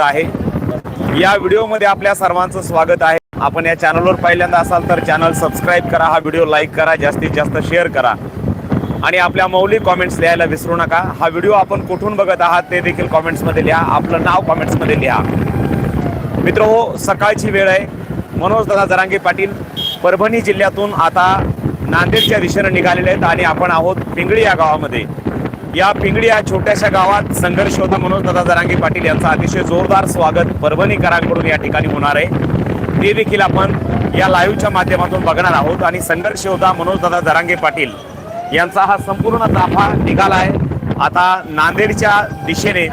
आहे. या व्हिडिओमध्ये आपल्या सर्वांचं स्वागत आहे. आपण या चॅनलवर पहिल्यांदा असाल तर चॅनल सबस्क्राईब करा हा व्हिडिओ लाईक करा जास्तीत जास्त शेअर करा. आणि आपल्या मौलिक कॉमेंट्स लिहायला विसरू नका. हा व्हिडिओ आपण कुठून बघत आहात ते देखील कॉमेंट्समध्ये लिहा. आपलं नाव कॉमेंट्समध्ये लिहा. मित्र हो सकाळची वेळ आहे. मनोज दादा जरांगे पाटील परभणी जिल्ह्यातून आता नांदेडच्या दिशेनं निघालेले आहेत आणि आपण आहोत पिंगळी या गावामध्ये. या पिंगळी या छोट्याशा गावात संघर्ष होता मनोज दादा जरांगे पाटील यांचं. अतिशय जोरदार स्वागत परभणीकरांकडून या ठिकाणी होणार आहे. ते देखील आपण या लाईव्हच्या माध्यमातून बघणार आहोत आणि संघर्ष होता मनोज दादा जरांगे पाटील यांचा हा संपूर्ण ताफा निघाला आहे आता नांदेडच्या दिशेने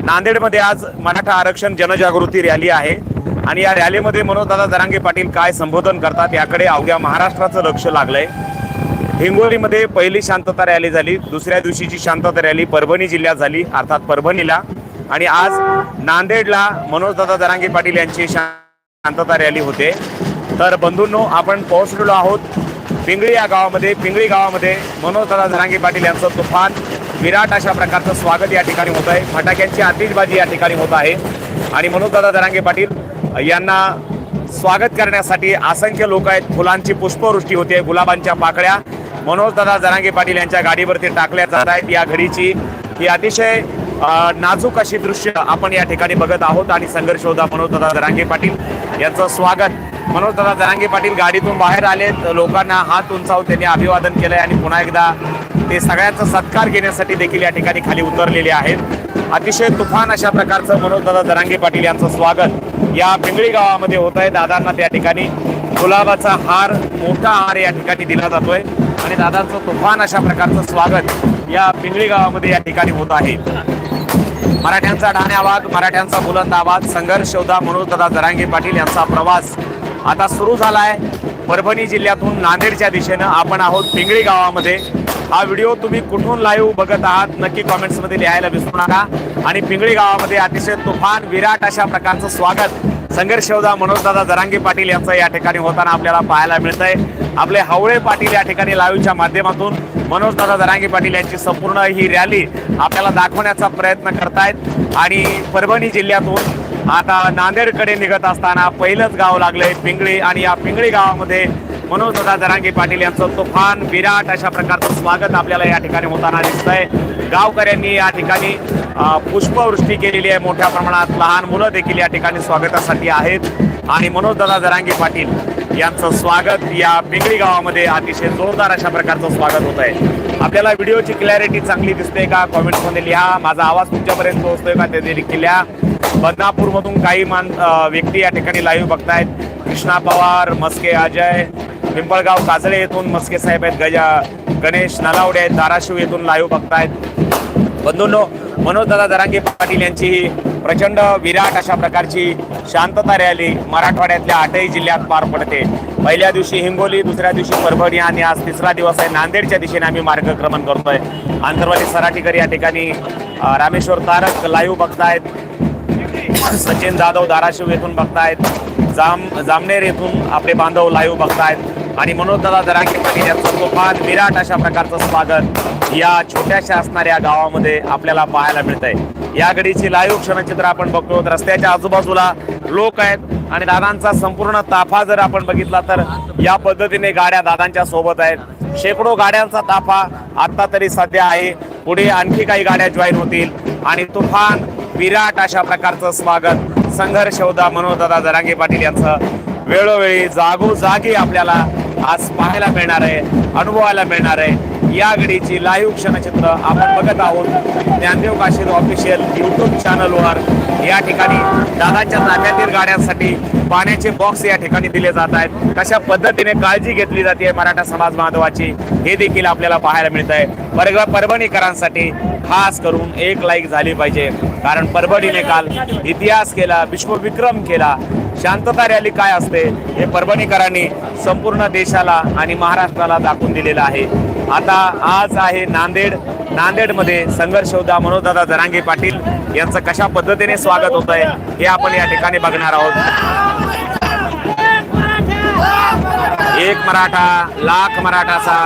नांदेडमध्ये आज मराठा आरक्षण जनजागृती रॅली आहे आणि या रॅलीमध्ये मनोजदादा जरांगे पाटील काय संबोधन करतात याकडे अवघ्या महाराष्ट्राचं लक्ष लागलंय. हिंगोलीमध्ये पहिली शांतता रॅली झाली दुसऱ्या दिवशीची शांतता रॅली परभणी जिल्ह्यात झाली अर्थात परभणीला. आणि आज नांदेडला मनोजदादा दरांगे पाटील यांची शांतता रॅली होते. तर बंधूंनो आपण पोहोचलेलो आहोत पिंगळी या गावामध्ये. पिंगळी गावामध्ये मनोजदादा जरांगे पाटील यांचं तुफान. विराट अशा प्रकारचं स्वागत या ठिकाणी होत आहे. फटाक्यांची आतिषबाजी या ठिकाणी होत आहे. आणि मनोजदादा जरांगे पाटील यांना स्वागत करण्यासाठी असंख्य लोक आहेत. फुलांची पुष्पवृष्टी होते गुलाबांच्या पाकळ्या. मनोजदादा जरांगे पाटील यांच्या गाडीवरती टाकल्या जात आहेत. या घडीची ही अतिशय नाजूक अशी दृश्य आपण या ठिकाणी बघत आहोत आणि संघर्ष होता मनोजदादा जरांगे पाटील यांचं स्वागत. मनोजदादा जरांगे पाटील गाडीतून बाहेर आलेत. लोकांना हात उंचावून त्यांनी अभिवादन केलंय आणि पुन्हा एकदा ते सगळ्यांचा सत्कार घेण्यासाठी देखील या ठिकाणी खाली उतरलेले आहेत. अतिशय तुफान अशा प्रकारचं मनोजदादा जरांगे पाटील यांचं स्वागत या पिंगळी गावामध्ये होत आहे. दादांना त्या ठिकाणी गुलाबाचा हार मोठा हार या ठिकाणी दिला जातोय. आणि दादांचं तुफान अशा प्रकारचं स्वागत या पिंगळी गावामध्ये या ठिकाणी होत आहे. मराठ्यांचा ठाणे आवाज मराठ्यांचा बुलंद आवाज संघर्ष योद्धा मनोजदादा जरांगे पाटील यांचा प्रवास आता सुरू झालाय. परभणी जिल्ह्यातून नांदेडच्या दिशेनं आपण आहोत पिंगळी गावामध्ये. हा व्हिडिओ तुम्ही कुठून लाईव्ह बघत आहात नक्की कॉमेंट्समध्ये लिहायला विसरू नका. आणि पिंगळी गावामध्ये अतिशय तुफान विराट अशा प्रकारचं स्वागत संघर्ष योद्धा मनोजदादा जरांगे पाटील यांचं या ठिकाणी होताना आपल्याला पाहायला मिळतंय. आपले हावळे पाटील या ठिकाणी लाईव्हच्या माध्यमातून मनोजदादा दरांगे पाटील यांची संपूर्ण ही रॅली आपल्याला दाखवण्याचा प्रयत्न करतायत. आणि परभणी जिल्ह्यातून आता नांदेडकडे निघत असताना पहिलंच गाव लागलंय पिंगळी. आणि या पिंगळी गावामध्ये मनोजदादा दरांगे पाटील यांचं तुफान विराट अशा प्रकारचं स्वागत आपल्याला या ठिकाणी होताना दिसतंय. गावकऱ्यांनी या ठिकाणी पुष्पवृष्टी केलेली आहे. मोठ्या प्रमाणात लहान मुलं देखील या ठिकाणी स्वागतासाठी आहेत. आणि मनोजदादा दरांगे पाटील यांचं स्वागत या पिंगळी गावामध्ये अतिशय जोरदार अशा प्रकारचं स्वागत होत आहे. आपल्याला व्हिडिओची क्लॅरिटी चांगली दिसते का? कॉमेंट्समध्ये लिहा. माझा आवाज तुमच्यापर्यंत पोहोचतोय का? ते देखील लिहा. बदनापूरमधून काही मान व्यक्ती या ठिकाणी लाईव्ह बघतायत. कृष्णा पवार मस्के अजय पिंपळगाव काजळे येथून मस्के साहेब आहेत. गजा गणेश नलावडे आहेत. धाराशिव येथून लाईव्ह बघतायत. बंधूंनो मनोजदादा दरांगे पाटील यांची ही प्रचंड विराट अशा प्रकारची शांतता रॅली मराठवाड्यातल्या आठही जिल्ह्यात पार पडते. पहिल्या दिवशी हिंगोली दुसऱ्या दिवशी परभणी आणि आज तिसरा दिवस आहे. नांदेडच्या दिशेने आम्ही मार्गक्रमण करतोय. आंतरवाली सराठीकर या ठिकाणी रामेश्वर तारक लाईव्ह बघतायत. सचिन जाधव धाराशिव येथून बघतायत. जाम जामनेर येथून आपले बांधव लाईव्ह बघतायत. आणि मनोजदादा दरांगे पाटील यांचं तुफान विराट अशा प्रकारचं स्वागत. या छोट्याशा असणाऱ्या गावामध्ये आपल्याला पाहायला मिळतंय. या गडीची लाईव्ह क्षणचित्र आपण बघतो रस्त्याच्या आजूबाजूला लोक आहेत आणि दादांचा संपूर्ण ताफा जर आपण बघितला तर या पद्धतीने गाड्या दादांच्या सोबत आहेत. शेकडो गाड्यांचा ताफा आता तरी सध्या आहे. पुढे आणखी काही गाड्या जॉईन होतील. आणि तुफान विराट अशा प्रकारचं स्वागत संघर्ष होता. मनोजदादा जरांगे पाटील यांचं. वेळोवेळी जागोजागी आपल्याला आज पाहायला मिळणार आहे अनुभवायला मिळणार आहे. या घडीची लाईव्ह क्षणचित्र आपण बघत आहोत. ज्ञानदेव काशीर ऑफिशियल युट्यूब चॅनलवर या ठिकाणी दादाच्या ताब्यातील गाड्यांसाठी पाण्याचे बॉक्स या ठिकाणी दिले जात आहेत. कशा पद्धतीने काळजी घेतली जाते मराठा समाज बांधवाची हे देखील आपल्याला पाहायला मिळत आहे परग परभणीकरांसाठी खास करून एक लाईक झाली पाहिजे. कारण परभणीने काल इतिहास केला विश्वविक्रम केला. शांतता रॅली काय असते हे परभणीकरांनी संपूर्ण देशाला आणि महाराष्ट्राला दाखवून दिलेलं आहे. आता आज आहे नांदेड. नांदेडमध्ये संघर्ष मनोजदादा जरांगे पाटील यांचं कशा पद्धतीने स्वागत होत आहे हे आपण या ठिकाणी बघणार आहोत. एक मराठा लाख मराठाचा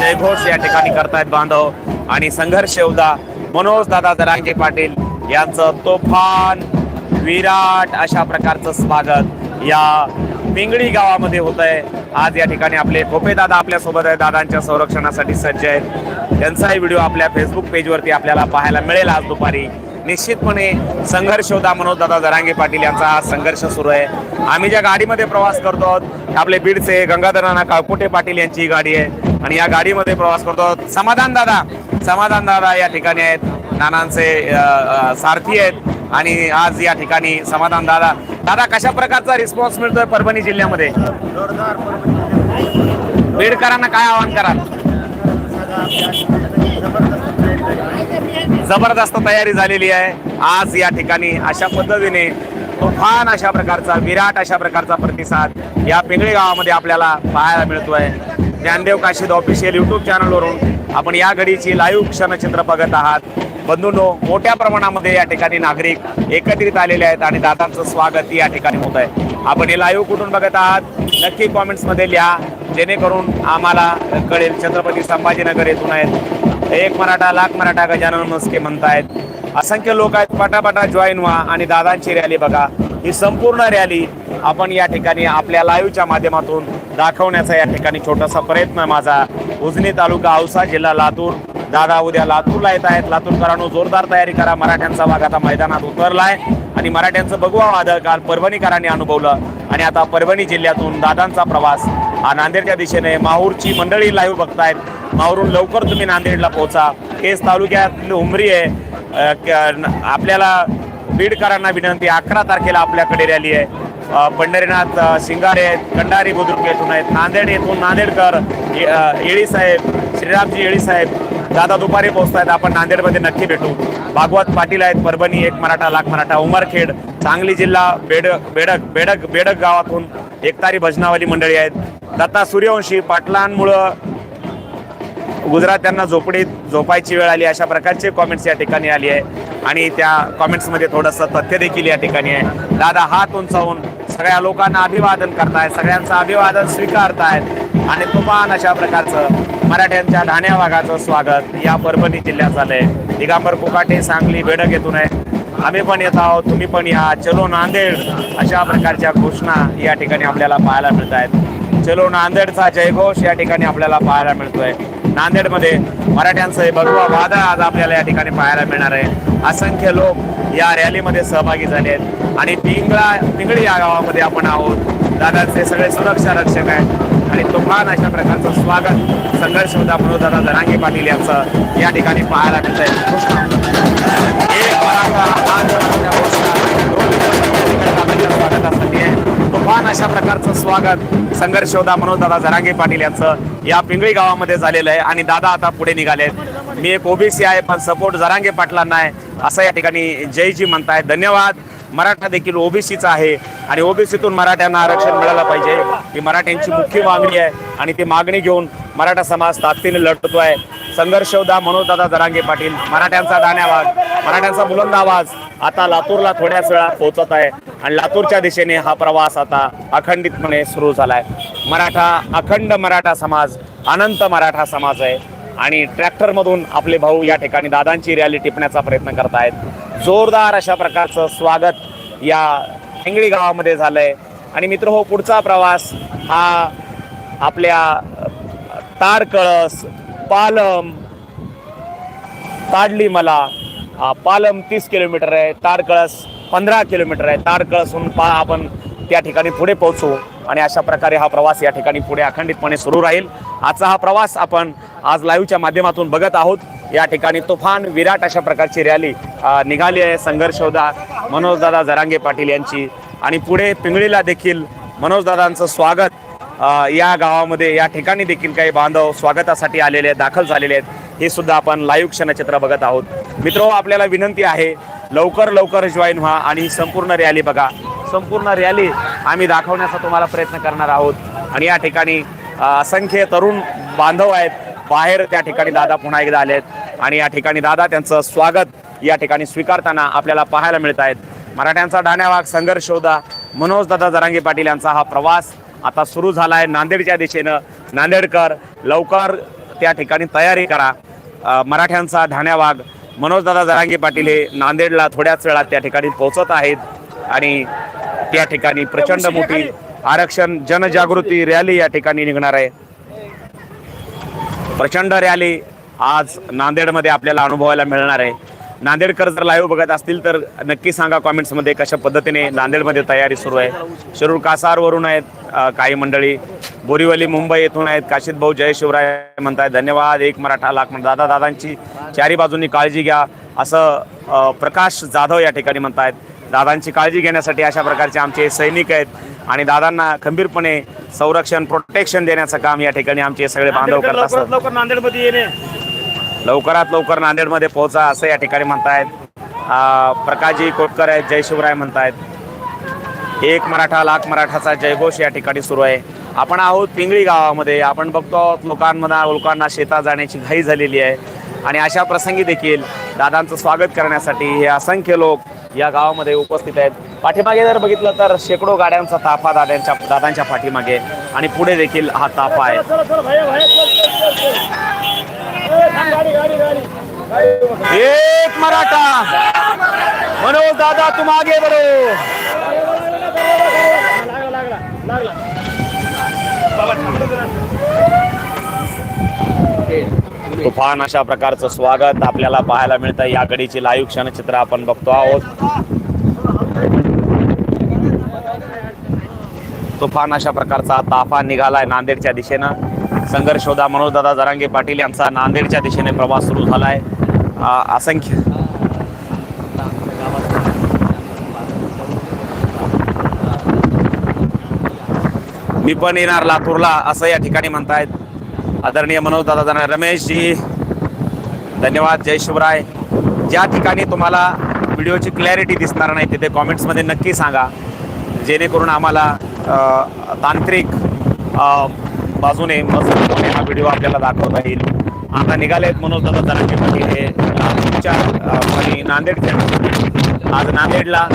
जयघोष या ठिकाणी करतायत बांधव आणि संघर्ष योद्धा मनोज दादा जरांगे पाटील यांचं तोफान विराट अशा प्रकारचं स्वागत या पिंगळी गावामध्ये होत आहे आज या ठिकाणी आपले खोपे दादा आपल्यासोबत आहे दादांच्या संरक्षणासाठी सज्ज आहेत. त्यांचाही व्हिडिओ आपल्या फेसबुक पेजवरती आपल्याला पाहायला मिळेल आज दुपारी. निश्चितपणे संघर्ष होता मनोज दादा जरांगे पाटील यांचा. हा संघर्ष सुरू आहे. आम्ही ज्या गाडीमध्ये प्रवास करतो आहोत आपले बीडचे गंगाधर नाना पाटील यांची ही गाडी आहे. आणि या गाडीमध्ये प्रवास करतो आहोत समाधान दादा. समाधान दादा या ठिकाणी आहेत. नानांचे सारथी आहेत. आणि आज या ठिकाणी समाधान दादा. दादा कशा प्रकारचा रिस्पॉन्स मिळतोय परभणी जिल्ह्यामध्ये? बीडकरांना काय आवाहन करा जबरदस्त तयारी झालेली आहे. आज या ठिकाणी अशा पद्धतीने तुफान अशा प्रकारचा विराट अशा प्रकारचा प्रतिसाद या पिंगळी गावामध्ये आपल्याला पाहायला मिळतोय. ज्ञानदेव काशीद ऑफिशियल युट्यूब चॅनलवरून आपण या घडीची लाईव्ह क्षणचित्र बघत आहात. बंधूंनो मोठ्या प्रमाणामध्ये या ठिकाणी नागरिक एकत्रित आलेले आहेत आणि दादांचं स्वागत या ठिकाणी होत आहे. आपण हे लाईव्ह कुठून बघत आहात? नक्की कॉमेंट्समध्ये लिहा जेणेकरून आम्हाला कळेल छत्रपती संभाजीनगर येथून आहेत. एक मराठा लाख मराठा गजानन मस्के म्हणतायत. असंख्य लोक आहेत पटापटा जॉईन व्हा आणि दादांची रॅली बघा. ही संपूर्ण रॅली आपण या ठिकाणी आपल्या लाईव्हच्या माध्यमातून दाखवण्याचा या ठिकाणी छोटासा प्रयत्न माझा. उजनी तालुका औसा जिल्हा लातूर. दादा उद्या लातूरला येत आहेत. लातूरकरांनो जोरदार तयारी करा. मराठ्यांचा भाग आता मैदानात उतरलाय. आणि मराठ्यांचं बघवा वादळ काल. परभणीकरांनी अनुभवलं. आणि आता परभणी जिल्ह्यातून दादांचा प्रवास. हा नांदेडच्या दिशेने माहूरची मंडळी लाईव्ह बघतायत. माहूरून लवकर तुम्ही नांदेडला पोहोचा. केस तालुक्यात उमरी आहे. न- आपल्याला बीडकरांना विनंती अकरा तारखेला आपल्याकडे रॅली आहे. पंढरीनाथ शिंगारे आहेत. कंडारी बुद्रुक येथून आहेत. नांदेड येथून नांदेडकर ये- येळी साहेब श्रीरामजी येळी साहेब दादा दुपारी पोहोचतायत आपण नांदेडमध्ये नक्की भेटू. भागवत पाटील आहेत परभणी एक मराठा लाख मराठा उमरखेड सांगली जिल्हा बेडक बेडक बेडक बेडक गावातून एकतारी भजनावली मंडळी आहेत. दत्ता सूर्यवंशी पाटलांमुळं गुजरात त्यांना झोपडीत झोपायची वेळ आली अशा प्रकारचे कॉमेंट्स या ठिकाणी आली आहे. आणि त्या कॉमेंट्समध्ये थोडंसं तथ्य देखील या ठिकाणी आहे. दादा हात उंचावून सगळ्या लोकांना अभिवादन करतायत सगळ्यांचं अभिवादन स्वीकारतायत. आणि तुफान अशा प्रकारचं मराठ्यांच्या ठाण्या भागाचं स्वागत या परभणी जिल्ह्यात झालंय. दिगंबर कुकाटे सांगली बेडक येथून आहे. आम्ही पण येत आहोत तुम्ही पण या. चलो नांदेड अशा प्रकारच्या घोषणा या ठिकाणी आपल्याला पाहायला मिळत आहेत चलो नांदेडचा जयघोष या ठिकाणी आपल्याला पाहायला मिळतोय. नांदेडमध्ये मराठ्यांचं हे भगवा वादळ आज आपल्याला या ठिकाणी पाहायला मिळणार आहे. असंख्य लोक या रॅलीमध्ये सहभागी झाले आहेत आणि पिंगळा पिंगळी या गावामध्ये आपण आहोत. दादाचे सगळे सुरक्षा रक्षक आहेत. आणि तुफान अशा प्रकारचं स्वागत संघर्ष होता म्हणून दादा जरांगे पाटील यांचं. या ठिकाणी पाहायला मिळत आहे. एक तुफान अशा प्रकारचं स्वागत संघर्ष होता म्हणून दादा झरांगे पाटील यांचं. या पिंगळी गावामध्ये झालेलं आहे. आणि दादा आता पुढे निघाले मी एक ओबीसी आहे पण सपोर्ट जरांगे पाटलांना आहे. असं या ठिकाणी जयजी म्हणतायत. धन्यवाद. मराठा देखील ओबीसीचा आहे आणि ओबीसीतून मराठ्यांना आरक्षण मिळालं पाहिजे. ही मराठ्यांची मुख्य मागणी आहे आणि ती मागणी घेऊन मराठा समाज ताकदीने आहे संघर्ष योद्धा मनोजदादा जरांगे पाटील मराठ्यांचा दाण्यावाज मराठ्यांचा बुलंद आवाज आता लातूरला थोड्याच वेळा पोहोचत आहे. आणि लातूरच्या दिशेने हा प्रवास आता अखंडितपणे सुरू झालाय. मराठा अखंड मराठा समाज अनंत मराठा समाज आहे. आणि ट्रॅक्टरमधून आपले भाऊ या ठिकाणी दादांची रॅली टिपण्याचा प्रयत्न करत आहेत जोरदार अशा प्रकारचं स्वागत या हिंगळी गावामध्ये झालंय. आणि मित्र हो पुढचा प्रवास हा आपल्या तारकळस पालम ताडली मला पालम तीस किलोमीटर आहे तारकळस पंधरा किलोमीटर आहे. तारकळसून पा आपण त्या ठिकाणी पुढे पोहोचू. आणि अशा प्रकारे हा प्रवास या ठिकाणी पुढे अखंडितपणे सुरू राहील. आजचा हा प्रवास आपण आज लाईव्हच्या माध्यमातून बघत आहोत. या ठिकाणी तुफान विराट अशा प्रकारची रॅली निघाली आहे. संघर्ष मनोजदादा जरांगे पाटील यांची. आणि पुढे पिंगळीला देखील मनोजदादांचं स्वागत. या गावामध्ये या ठिकाणी देखील काही बांधव स्वागतासाठी आलेले आहेत दाखल झालेले आहेत. हे सुद्धा आपण लाईव्ह क्षणचित्र बघत आहोत. मित्रो आपल्याला विनंती आहे लवकर लवकर जॉईन व्हा आणि ही संपूर्ण रॅली बघा. संपूर्ण रॅली आम्ही दाखवण्याचा तुम्हाला प्रयत्न करणार आहोत. आणि या ठिकाणी असंख्य तरुण बांधव आहेत. बाहेर त्या ठिकाणी दादा पुन्हा एकदा आले आहेत आणि या ठिकाणी दादा त्यांचं स्वागत या ठिकाणी स्वीकारताना आपल्याला पाहायला मिळत आहेत. मराठ्यांचा डाण्यावाग संघर्ष होता मनोज दादा जरांगे पाटील यांचा हा प्रवास आता सुरू झाला आहे नांदेडच्या दिशेनं. नांदेडकर लवकर त्या ठिकाणी तयारी करा. मराठ्यांचा ढाण्यावाग मनोजदादा जरांगे पाटील हे नांदेडला थोड्याच वेळात त्या ठिकाणी पोहोचत आहेत आणि त्या ठिकाणी प्रचंड मोठी आरक्षण जनजागृती रॅली या ठिकाणी निघणार आहे. प्रचंड रॅली आज नांदेडमध्ये आपल्याला अनुभवायला मिळणार आहे. नांदेडकर जर लाईव्ह बघत असतील तर नक्की सांगा कॉमेंट्समध्ये कशा पद्धतीने नांदेडमध्ये तयारी सुरू आहे. शिरूर कासारवरून आहेत काही मंडळी. बोरीवली मुंबई येथून आहेत. काशीद भाऊ जय शिवराय म्हणतायत धन्यवाद एक मराठा लाख दादा दादांची चारी बाजूंनी काळजी घ्या. असं प्रकाश जाधव या ठिकाणी म्हणतायत दादांची काळजी घेण्यासाठी अशा प्रकारचे आमचे सैनिक आहेत आणि दादांना खंबीरपणे संरक्षण प्रोटेक्शन देण्याचं काम या ठिकाणी आमचे सगळे बांधव करत असतात. लवकरात लवकर नांदेडमध्ये येणे. लवकरात लवकर नांदेडमध्ये पोहोचा असं या ठिकाणी म्हणतायत. प्रकाशजी कोटकर आहेत जय शिवराय म्हणतायत. एक मराठा लाख मराठाचा जयघोष या ठिकाणी सुरू आहे. आपण आहोत पिंगळी गावामध्ये. आपण बघतो आहोत लोकांमध्ये लोकांना शेतात जाण्याची घाई झालेली आहे. आणि अशा प्रसंगी देखील दादांचं स्वागत करण्यासाठी हे असंख्य लोक या गावामध्ये उपस्थित आहेत. पाठीमागे जर बघितलं तर शेकडो गाड्यांचा ताफा दादांच्या दादांच्या पाठीमागे. आणि पुढे देखील हा ताफा आहे चला चला भैया भैया चल चल चल चल ए, थांब, गाडी गाडी गाडी गाडी एक मराठा. मनोज दादा तुम आगे बढ़ो. तुफान अशा प्रकारचं स्वागत आपल्याला पाहायला मिळतं. या कडीची लाईव्ह क्षणचित्र आपण बघतो आहोत. तुफान अशा प्रकारचा ताफा निघालाय नांदेडच्या दिशेनं. संघर्ष होता. मनोजदादा जरांगे पाटील यांचा नांदेडच्या दिशेने प्रवास सुरू झाला आहे असंख्य मी पण येणार लातूरला असं या ठिकाणी म्हणतायत. आदरणीय मनोजदादा जाणार रमेशजी धन्यवाद जय शिवराय. ज्या ठिकाणी तुम्हाला व्हिडिओची क्लॅरिटी दिसणार नाही तिथे कॉमेंट्समध्ये नक्की सांगा. जेणेकरून आम्हाला तांत्रिक बाजूने मस्त हा व्हिडिओ आपल्याला दाखवता येईल. आता निघालेत मनोजदादा जरांगे पाटील. हे लातूरच्या आणि नांदेडच्या. आज नांदेडला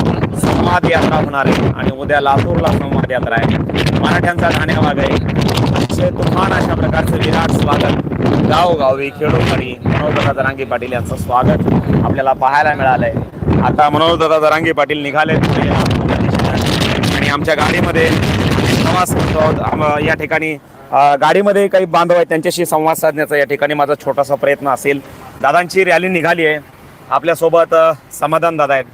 संवाद यात्रा होणार आहे आणि उद्या लातूरला संवाद यात्रा आहे. मराठ्यांचा धान्यवाग आहे. अतिशय तुफान अशा प्रकारचं विराट स्वागत. गावोगावी खेडोपाडी मनोजदादा दरांगी पाटील यांचं स्वागत आपल्याला पाहायला मिळालंय. आता मनोजदादा दरांगी पाटील निघाले आणि आमच्या गाडीमध्ये प्रवास करतो या ठिकाणी गाडीमध्ये काही बांधव आहेत त्यांच्याशी संवाद साधण्याचा या ठिकाणी माझा छोटासा प्रयत्न असेल. दादांची रॅली निघाली आहे. आपल्यासोबत समाधान दादा आहेत.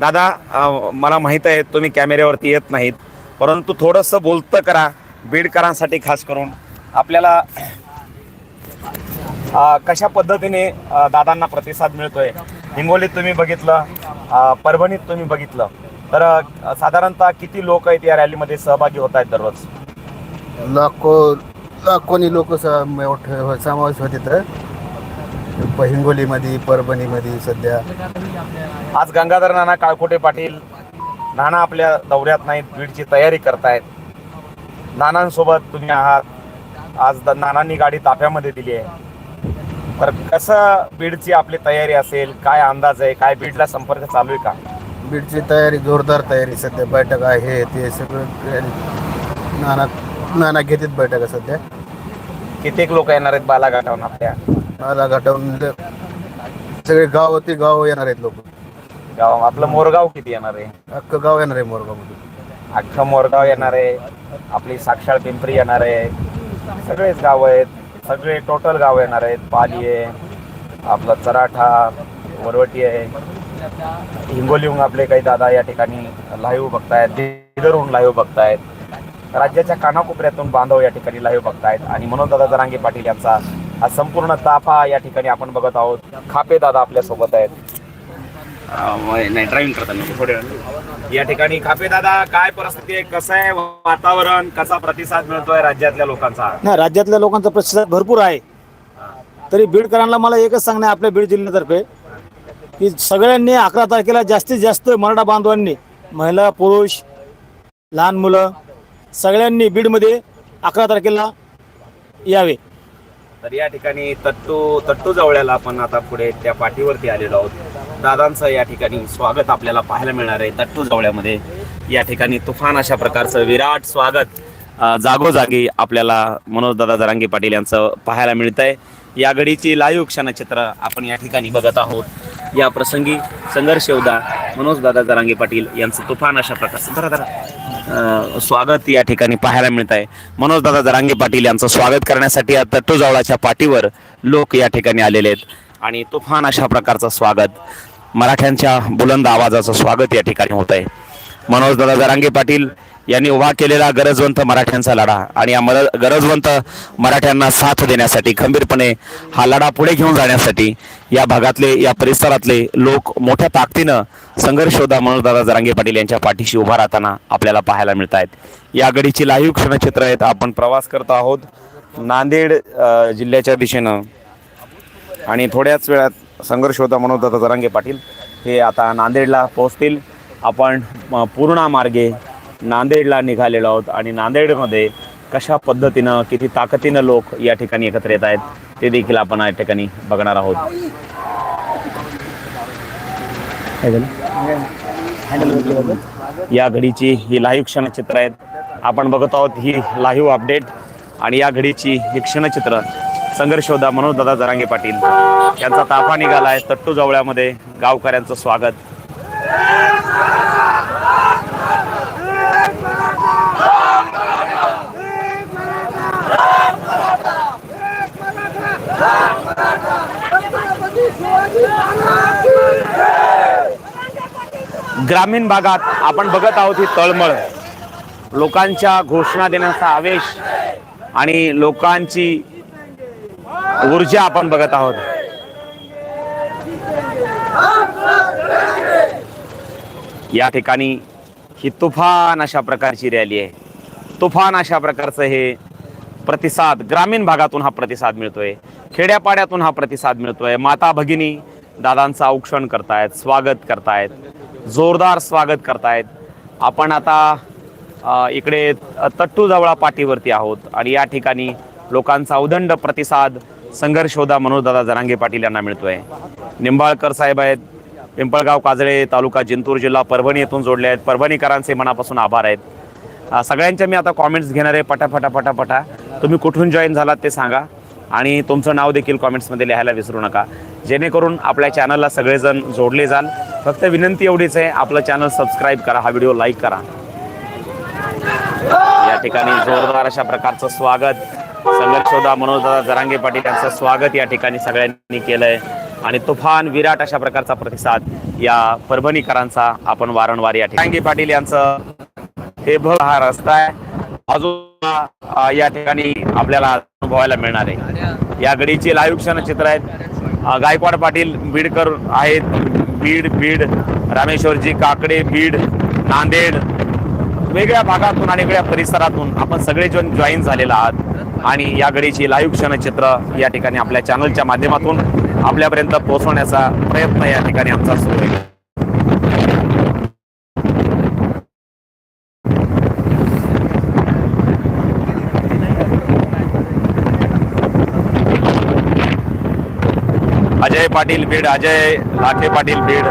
दादा मला माहीत आहे तुम्ही कॅमेऱ्यावरती येत नाहीत. परंतु थोडंसं बोलतं करा बीडकरांसाठी खास करून. आपल्याला कशा पद्धतीने दादांना प्रतिसाद मिळतोय? हिंगोलीत तुम्ही बघितलं परभणीत तुम्ही बघितलं. तर साधारणतः किती लोक आहेत या रॅलीमध्ये सहभागी होत आहेत दररोज? लाखो लाखोनी लोक समावेश होते तर हिंगोलीमध्ये परभणीमध्ये सध्या. आज गंगाधर नाना काळकोटे पाटील नाना आपल्या दौऱ्यात नाहीत बीडची तयारी करतायत. नानांसोबत तुम्ही आहात. आज नानांनी गाडी ताफ्यामध्ये दिली आहे. तर कसं बीडची आपली तयारी असेल? काय अंदाज आहे? काय बीडला संपर्क चालू आहे का? बीडची तयारी जोरदार तयारी सध्या बैठक आहे ते सगळं. तयारी. नाना नाना घेतात बैठका सध्या. कित्येक लोक येणार आहेत बालाघाटावरून आपल्या? मला घाटावून सगळे गाव ते गाव येणार आहेत लोक. गाव आपलं मोरगाव किती येणार आहे? अख्खं गाव येणार आहे मोरगावमधून अख्खं मोरगाव येणार आहे. आपली साक्षाळ पिंपरी येणार आहे. सगळेच गाव आहेत. सगळे टोटल गाव येणार आहेत. पाली आहे आपलं चराठा वरवटी आहे. हिंगोलीहून आपले काही दादा या ठिकाणी लाईव्ह बघतायत. बिदरहून लाईव्ह बघतायत. राज्याच्या कानाकोपऱ्यातून बांधव या ठिकाणी लाईव्ह बघतायत. आणि म्हणून दादा जरांगे पाटील यांचा हा संपूर्ण ताफा या ठिकाणी आपण बघत आहोत. खापे दादा आपल्यासोबत आहेत. नाही ड्रायव्हिंग करताना थोडे या ठिकाणी खापे दादा काय परिस्थिती आहे? कसं आहे वातावरण? कसा प्रतिसाद मिळतोय राज्यातल्या लोकांचा? नाही राज्यातल्या लोकांचा प्रतिसाद भरपूर आहे. तरी बीडकरांना मला एकच सांगणं आहे आपल्या बीड जिल्ह्यातर्फे की सगळ्यांनी अकरा तारखेला जास्तीत जास्त मराठा बांधवांनी महिला पुरुष लहान मुलं सगळ्यांनी बीडमध्ये अकरा तारखेला यावे. तर या ठिकाणी तट्टू तट्टू जवळ्याला आपण आता पुढे त्या पाठीवरती आलेलो आहोत. दादांचं या ठिकाणी स्वागत आपल्याला पाहायला मिळणार आहे. तट्टू जवळ्यामध्ये या ठिकाणी तुफान अशा प्रकारचं विराट स्वागत जागोजागी आपल्याला मनोजदादा जरांगे पाटील यांचं पाहायला मिळत आहे या घडीची लाईव्ह क्षणचित्र आपण या ठिकाणी बघत आहोत. या प्रसंगी संघर्ष योद्धा मनोजदादा जरांगे पाटील यांचं तुफान अशा प्रकारचं धरा धरा. स्वागत या ठिकाणी पाहायला मिळत आहे. मनोजदादा जरांगे पाटील यांचं स्वागत करण्यासाठी आता तट्टूजवळाच्या पाठीवर लोक या ठिकाणी आलेले आहेत. आणि तुफान अशा प्रकारचं स्वागत मराठ्यांच्या बुलंद आवाजाचं स्वागत या ठिकाणी होत आहे. मनोजदादा जरांगे पाटील यांनी उभा केलेला गरजवंत मराठ्यांचा लढा आणि या मर गरजवंत मराठ्यांना साथ देण्यासाठी खंबीरपणे हा लढा पुढे घेऊन जाण्यासाठी या भागातले या परिसरातले लोक मोठ्या ताकदीनं संघर्ष होता मनोजदादा जरांगे पाटील यांच्या पाठीशी उभा राहताना आपल्याला पाहायला मिळत आहेत या गडीची लाईव्ह क्षणचित्र आहेत. आपण प्रवास करत आहोत नांदेड जिल्ह्याच्या दिशेनं. आणि थोड्याच वेळात संघर्षोधा मनोजदादा जरांगे पाटील हे आता नांदेडला पोहोचतील. आपण अ, पूर्णा मार्गे नांदेडला निघालेलो आहोत आणि नांदेडमध्ये कशा पद्धतीनं किती ताकदीनं लोक या ठिकाणी एकत्र येत आहेत ते देखील आपण या ठिकाणी बघणार आहोत. या घडीची ही लाईव्ह क्षणचित्र आहेत. आपण बघत आहोत ही लाईव्ह अपडेट आणि या घडीची ही क्षणचित्र संघर्षोदा मनोजदादा जरांगे पाटील यांचा ताफा निघाला आहे. तट्टू जवळ्यामध्ये गावकऱ्यांचं स्वागत. ग्रामीण भागात आपण बघत आहोत ही तळमळ. लोकांच्या घोषणा देण्याचा आवेश आणि लोकांची ऊर्जा आपण बघत आहोत. या ठिकाणी ही तुफान अशा प्रकारची रॅली आहे. तुफान अशा प्रकारचं हे प्रतिसाद ग्रामीण भागातून हा प्रतिसाद मिळतोय. खेड्यापाड्यातून हा प्रतिसाद मिळतोय. माता भगिनी दादांचं औक्षण करतायत स्वागत करतायत जोरदार स्वागत करतायत. आपण आता इकडे तट्टूजवळा पाटीवरती पाठीवरती आहोत आणि या ठिकाणी लोकांचा उदंड प्रतिसाद संघर्षोदा मनोजदादा जरांगे पाटील यांना मिळतोय. निंबाळकर साहेब आहेत पिंपळगाव काजळे तालुका जिंतूर जिल्हा परभणी येथून जोडले आहेत. परभणीकरांचे मनापासून आभार आहेत. सगळ्यांच्या मी आता कॉमेंट्स घेणार आहे. पटापटा पटापटा. तुम्ही कुठून जॉईन झालात ते सांगा. आणि तुमचं नाव देखील कॉमेंट्समध्ये लिहायला विसरू नका. जेणेकरून आपल्या चॅनलला सगळेजण जोडले जाल. फक्त विनंती एवढीच आहे आपलं चॅनल सबस्क्राईब करा हा व्हिडिओ लाईक करा. या ठिकाणी जोरदार अशा प्रकारचं स्वागत. संघर्षोदा मनोजदा जरांगे पाटील यांचं स्वागत या ठिकाणी सगळ्यांनी केलंय. आणि तुफान विराट अशा प्रकारचा प्रतिसाद या परभणीकरांचा आपण वारंवार या ठिकाणी. पाटील यांचं हे भग हा रस्ता आहे. बाजूला या ठिकाणी आपल्याला अनुभवायला मिळणार आहे. या गडीची लाईव्ह क्षणचित्र आहेत. गायकवाड पाटील बीडकर आहेत. बीड बीड रामेश्वरजी काकडे बीड नांदेड. वेगळ्या भागातून आणि वेगळ्या परिसरातून आपण सगळेजण जॉईन झालेला आहात. आणि या गडीची लाईव्ह क्षणचित्र या ठिकाणी आपल्या चॅनलच्या माध्यमातून आपल्यापर्यंत पोहोचवण्याचा प्रयत्न या ठिकाणी आमचा सुरू आहे. अजय पाटील बीड अजय लाखे पाटील बीड.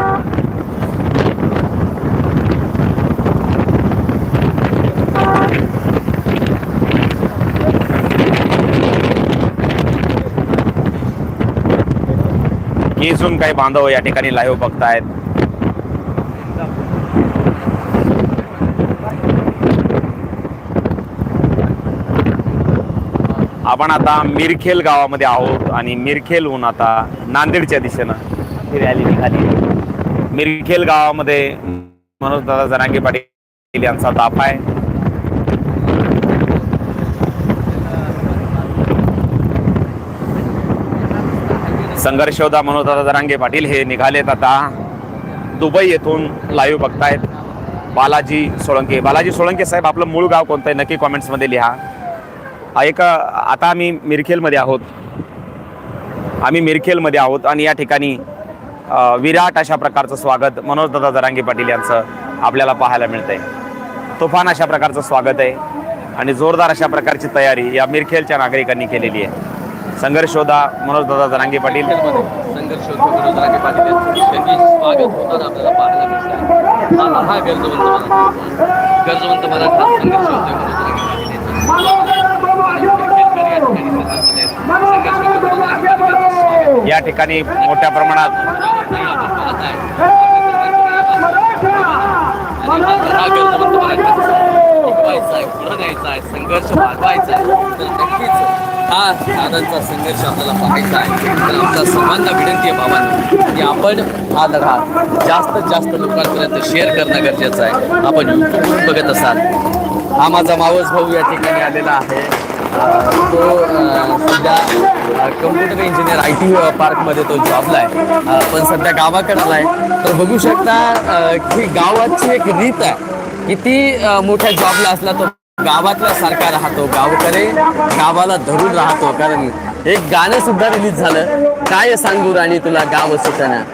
केसून काही बांधव या ठिकाणी लाईव्ह बघतायत. आपण आता मिरखेल गावामध्ये आहोत आणि मिरखेलहून आता नांदेडच्या दिशेनं ही रॅली निघाली. मिरखेल गावामध्ये मनोज दादा जरांगे पाटील यांचा ताप आहे. संघर्ष योद्धा मनोजदादा जरांगे पाटील हे निघालेत आता. दुबई येथून लाईव्ह बघतायत. बालाजी सोळंके बालाजी सोळंके साहेब आपलं मूळ गाव कोणतं आहे? नक्की कॉमेंट्समध्ये लिहा. एक आता आम्ही मिरखेलमध्ये आहोत. आम्ही मिरखेलमध्ये आहोत आणि या ठिकाणी विराट अशा प्रकारचं स्वागत मनोजदादा जरांगे पाटील यांचं आपल्याला पाहायला मिळतंय. तुफान अशा प्रकारचं स्वागत आहे आणि जोरदार अशा प्रकारची तयारी या मिरखेलच्या नागरिकांनी केलेली आहे. संघर्ष शोधा मनोजदादा जरांगे पाटील. संघर्ष या ठिकाणी मोठ्या प्रमाणात संघर्ष वाढवायचा आहे तर नक्कीच हा दादांचा संघर्ष आपल्याला पाहायचा आहे तर आमच्या सर्वांना विनंती आहे बाबांना की आपण हा लढा जास्तीत जास्त लोकांपर्यंत शेअर करणं गरजेचं आहे आपण बघत असाल. हा माझा मावस भाऊ या ठिकाणी आलेला आहे. तो सध्या कम्प्युटर इंजिनियर आय टी पार्कमध्ये तो जॉबला आहे. पण सध्या गावाकडे आला आहे. तर बघू शकता की गावाची एक रीत आहे किती मोठ्या जॉबला असला तो गावातला सारखा राहतो गावकडे गावाला धरून राहतो. कारण एक गाणं सुद्धा रिलीज झालं. काय सांगू राणी तुला गाव सुटना